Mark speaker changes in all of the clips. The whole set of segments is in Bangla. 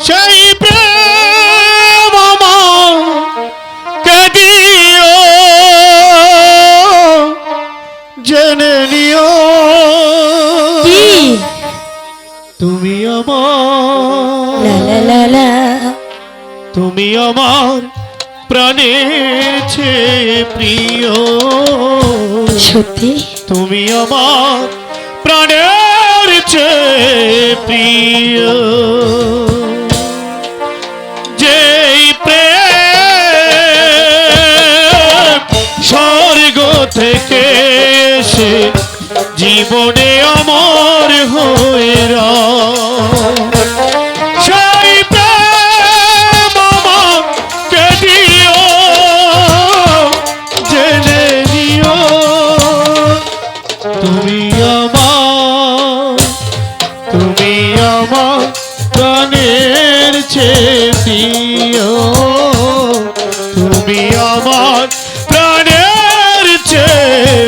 Speaker 1: সেই প্রেম আমাকে দিও জেনে নিও। তুমি আমার তুমি আমার প্রাণের চেয়ে প্রিয়।
Speaker 2: সত্যি?
Speaker 1: তুমি আমার প্রাণের চেয়ে প্রিয়। জীবনে আমার হয়ে নিও। তুমি আমার প্রাণের চেয়ে তুমি আমার প্রাণের চেয়ে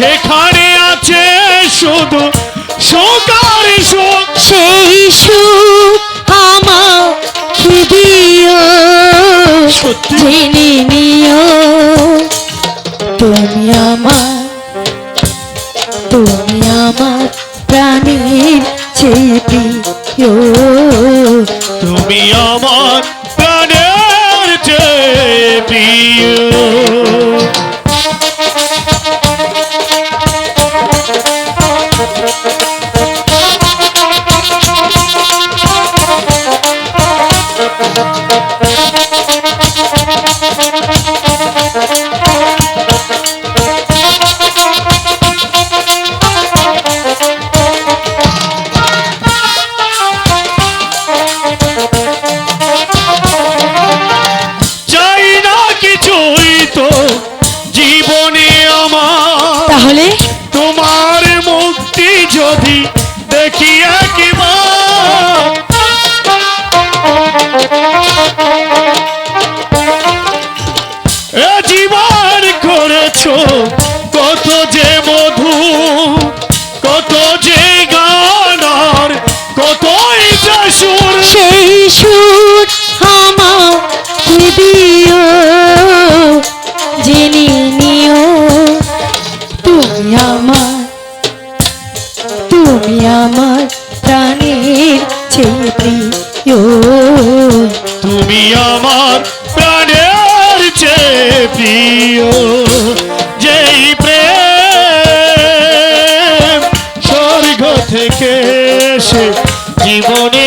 Speaker 1: সেখানে আছে শুধু সুখার সুখ।
Speaker 2: সেই সুখ আমার দিও? জেনে নিও। তুমি আমার তুমি আমার প্রাণের চেয়ে প্রিয়।
Speaker 1: তুমি আমার
Speaker 2: তাহলে?
Speaker 1: তোমার মুক্তি যদি দেখি একবার। জীবন করেছ
Speaker 2: আমার, তুমি আমার প্রাণের চেয়ে প্রিয়।
Speaker 1: তুমি আমার প্রাণের চেয়ে প্রিয়। যেই প্রেম স্বর্গ থেকে এসে জীবনে